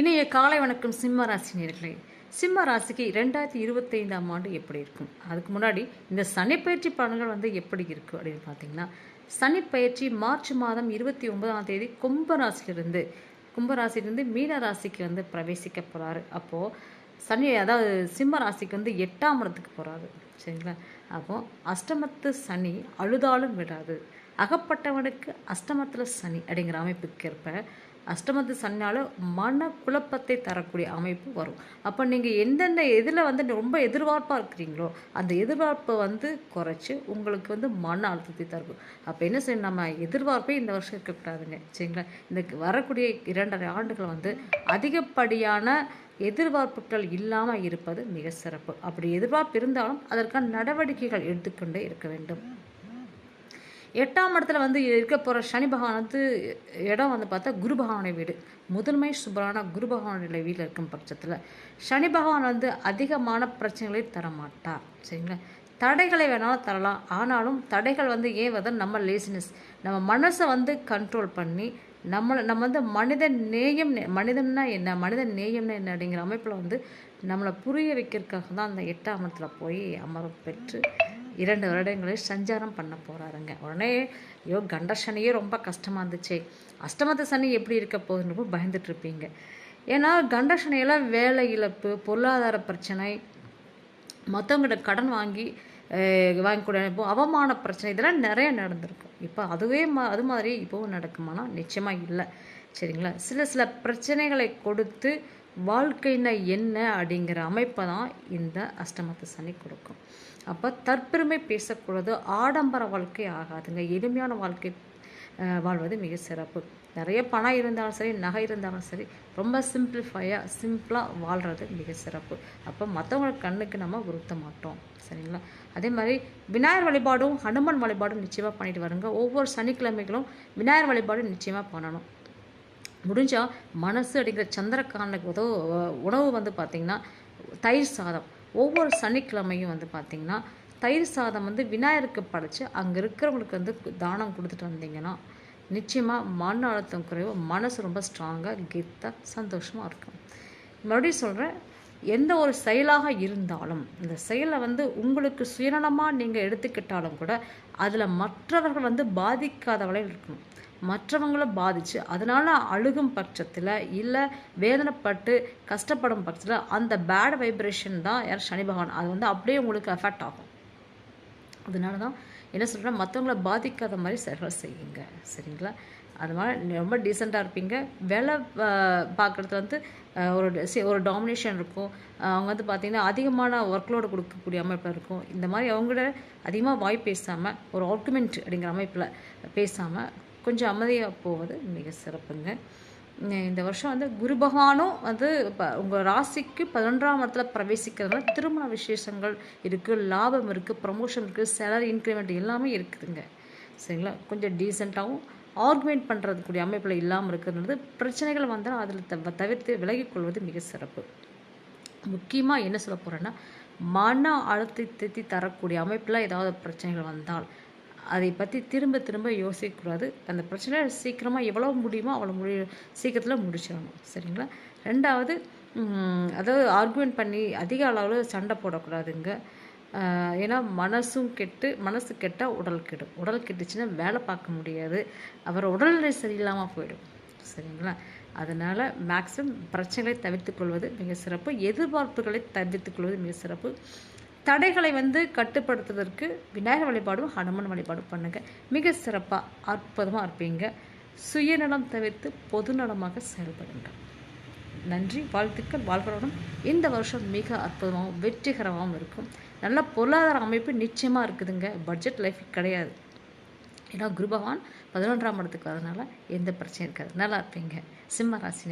இணைய காலை வணக்கம் சிம்ம ராசி நேர்களே. சிம்ம ராசிக்கு ரெண்டாயிரத்தி இருபத்தைந்தாம் ஆண்டு எப்படி இருக்கும்? அதுக்கு முன்னாடி இந்த சனிப்பயிற்சி பலன்கள் வந்து எப்படி இருக்குது அப்படின்னு பார்த்தீங்கன்னா சனிப்பயிற்சி மார்ச் மாதம் இருபத்தி ஒன்பதாம் தேதி கும்பராசிலிருந்து கும்பராசிலிருந்து மீன ராசிக்கு வந்து பிரவேசிக்க போகிறாரு அப்போது சனி அதாவது சிம்ம ராசிக்கு வந்து எட்டாம் இடத்துக்கு போகிறாரு சரிங்களா? அப்போ அஷ்டமத்து சனி அழுதாலும் விடாது. அகப்பட்டவனுக்கு அஷ்டமத்தில் சனி அப்படிங்கிற அமைப்புக்கு ஏற்ப அஷ்டமத்து சனினால மன குழப்பத்தை தரக்கூடிய அமைப்பு வரும். அப்போ நீங்கள் எந்தெந்த இதில் வந்து ரொம்ப எதிர்பார்ப்பாக இருக்கிறீங்களோ அந்த எதிர்பார்ப்பை வந்து குறைச்சி உங்களுக்கு வந்து மன அழுத்தத்தை தரும் அப்போ என்ன செய்யணும் நம்ம எதிர்பார்ப்பே இந்த வருஷம் இருக்கக்கூடாதுங்க. சரிங்களா? இந்த வரக்கூடிய இரண்டரை ஆண்டுகள் வந்து அதிகப்படியான எதிர்பார்ப்புகள் இல்லாமல் இருப்பது மிக சிறப்பு. அப்படி எதிர்பார்ப்பு இருந்தாலும் அதற்கான நடவடிக்கைகள் எடுத்துக்கொண்டே இருக்க வேண்டும். எட்டாம் இடத்துல வந்து இருக்க போகிற சனி பகவான் வந்து இடம் வந்து பார்த்தா குரு பகவானுடைய வீடு. முதன்மை சுபரான குரு பகவானுடைய வீட்டில் இருக்கும் பட்சத்தில் சனி பகவான் வந்து அதிகமான பிரச்சனைகளை தரமாட்டார். சரிங்களா? தடைகளை வேணாலும் தரலாம். ஆனாலும் தடைகள் வந்து ஏன் வந்து நம்ம லேசினஸ் நம்ம மனசை வந்து கண்ட்ரோல் பண்ணி நம்மளை நம்ம வந்து மனித நேயம் நே- மனிதன்னா என்ன? மனித நேயம்னா என்ன அப்படிங்கிற அமைப்பில் வந்து நம்மளை புரிய வைக்கிறதுக்காக தான் அந்த எட்டாம் இடத்துல போய் அமரம் பெற்று இரண்டு வருடங்களில் சஞ்சாரம் பண்ண போகிறாருங்க உடனே ஐயோ கண்ட சனியே ரொம்ப கஷ்டமாக இருந்துச்சே. அஷ்டமத்து சனி எப்படி இருக்க போகுதுன்னு பயந்துட்டு இருப்பீங்க. ஏன்னா கண்ட சனியெல்லாம் வேலை இழப்பு பொருளாதார பிரச்சனை மற்றவங்கிட்ட கடன் வாங்கி வாங்கக்கூடிய இப்போ அவமான பிரச்சனை இதெல்லாம் நிறைய நடந்திருக்கும். இப்போ அதுவே மா அது மாதிரி இப்போவும் நடக்குமானா நிச்சயமாக இல்லை. சரிங்களா? சில சில பிரச்சனைகளை கொடுத்து வாழ்க்கைனா என்ன அப்படிங்கிற அமைப்பை தான் இந்த அஷ்டமத்து சனி கொடுக்கும். அப்போ தற்பெருமை பேசக்கூடாது ஆடம்பர வாழ்க்கை ஆகாதுங்க. எளிமையான வாழ்க்கை வாழ்வது மிக சிறப்பு. நிறைய பணம் இருந்தாலும் சரி நகை இருந்தாலும் சரி ரொம்ப சிம்பிளிஃபையாக சிம்பிளாக வாழ்கிறது மிக சிறப்பு. அப்போ மற்றவங்க கண்ணுக்கு நம்ம உறுத்த மாட்டோம். சரிங்களா? அதே மாதிரி விநாயகர் வழிபாடும் ஹனுமன் வழிபாடும் நிச்சயமாக பண்ணிட்டு வருங்க. ஒவ்வொரு சனிக்கிழமைகளும் விநாயகர் வழிபாடும் நிச்சயமாக பண்ணணும். முடிஞ்சால் மனசு அப்படிங்கிற சந்திரகாரனுக்கு உதவு உணவு வந்து பார்த்திங்கன்னா தயிர் சாதம். ஒவ்வொரு சனிக்கிழமையும் வந்து பார்த்திங்கன்னா தயிர் சாதம் வந்து விநாயகருக்கு படைச்சு அங்கே இருக்கிறவங்களுக்கு வந்து தானம் கொடுத்துட்டு வந்தீங்கன்னா நிச்சயமாக மன அழுத்தம் குறைவு மனசு ரொம்ப ஸ்ட்ராங்காக கெத்தாக சந்தோஷமாக இருக்கும். மறுபடியும் சொல்கிறேன் எந்த ஒரு செயலாக இருந்தாலும் இந்த செயலை வந்து உங்களுக்கு சுயநலமாக நீங்கள் எடுத்துக்கிட்டாலும் கூட அதில் மற்றவர்கள் வந்து பாதிக்காத வகையில் இருக்கணும். மற்றவங்கள பாதிச்சு அதனால அழுகும் பட்சத்தில் இல்லை வேதனைப்பட்டு கஷ்டப்படும் பட்சத்தில் அந்த பேட் வைப்ரேஷன் தான் யார் சனி பகவான். அது வந்து அப்படியே உங்களுக்கு அஃபெக்ட் ஆகும். அதனால தான் என்ன சொல்கிறேன் மற்றவங்கள பாதிக்காத மாதிரி செயல்களை செய்யுங்க. சரிங்களா? அது மாதிரி ரொம்ப டீசெண்டாக இருப்பீங்க. வேலை பார்க்குறது வந்து ஒரு ஒரு டாமினேஷன் இருக்கும். அவங்க வந்து பார்த்திங்கன்னா அதிகமான ஒர்க்லோடு கொடுக்கக்கூடிய அமைப்பில் இருக்கும். இந்த மாதிரி அவங்களோட அதிகமாக வாய் பேசாமல் ஒரு ஆர்குமெண்ட் அப்படிங்கிற அமைப்பில் பேசாமல் கொஞ்சம் அமைதியாக போவது மிக சிறப்புங்க. இந்த வருஷம் வந்து குரு பகவானும் வந்து இப்போ உங்கள் ராசிக்கு பதினொன்றாம் இடத்துல பிரவேசிக்கிறதுனால திருமண விசேஷங்கள் இருக்குது லாபம் இருக்குது ப்ரமோஷன் இருக்குது சேலரி இன்க்ரிமெண்ட் எல்லாமே இருக்குதுங்க. சரிங்களா? கொஞ்சம் டீசெண்டாகவும் ஆர்குமெண்ட் பண்ணுறதுக்கூடிய அமைப்பில் இல்லாமல் இருக்கிறது பிரச்சனைகள் வந்தால் அதில் தவ தவிர்த்து விலகிக் கொள்வது மிக சிறப்பு. முக்கியமாக என்ன சொல்ல போகிறேன்னா மன அழுத்தத்தை தரக்கூடிய அமைப்பில் ஏதாவது பிரச்சனைகள் வந்தால் அதை பற்றி திரும்ப திரும்ப யோசிக்கக்கூடாது அந்த பிரச்சனை சீக்கிரமாக எவ்வளோ முடியுமோ அவ்வளோ முடி சீக்கிரத்தில் முடிச்சிடணும். சரிங்களா? ரெண்டாவது அதாவது ஆர்குமெண்ட் பண்ணி அதிக அளவில் சண்டை போடக்கூடாதுங்க. ஏன்னா மனசும் கெட்டு மனசு கெட்டால் உடல் கெடும். உடல் கெட்டுச்சுன்னா வேலை பார்க்க முடியாது. அப்புறம் உடல்நிலை சரியில்லாமல் போயிடும். சரிங்களா? அதனால் மேக்ஸிமம் பிரச்சனைகளை தவிர்த்து கொள்வது மிக சிறப்பு. எதிர்பார்ப்புகளை தவிர்த்து கொள்வது மிக சிறப்பு. தடைகளை வந்து கட்டுப்படுத்துவதற்கு விநாயகர் வழிபாடும் ஹனுமன் வழிபாடும் பண்ணுங்க. மிக சிறப்பாக அற்புதமாக இருப்பீங்க. சுயநலம் தவிர்த்து பொதுநலமாக செயல்படுங்க. நன்றி வாழ்த்துக்கள் வாழ்வரோடும் இந்த வருஷம் மிக அற்புதமாகவும் வெற்றிகரமாகவும் இருக்கும். நல்ல பொருளாதார அமைப்பு நிச்சயமாக இருக்குதுங்க. பட்ஜெட் லைஃப் கிடையாது. ஏன்னா குரு பகவான் பதினொன்றாம் இடத்துக்கு வரதுனால எந்த பிரச்சனையும் இருக்காது. நல்லா இருப்பீங்க. சிம்ம ராசி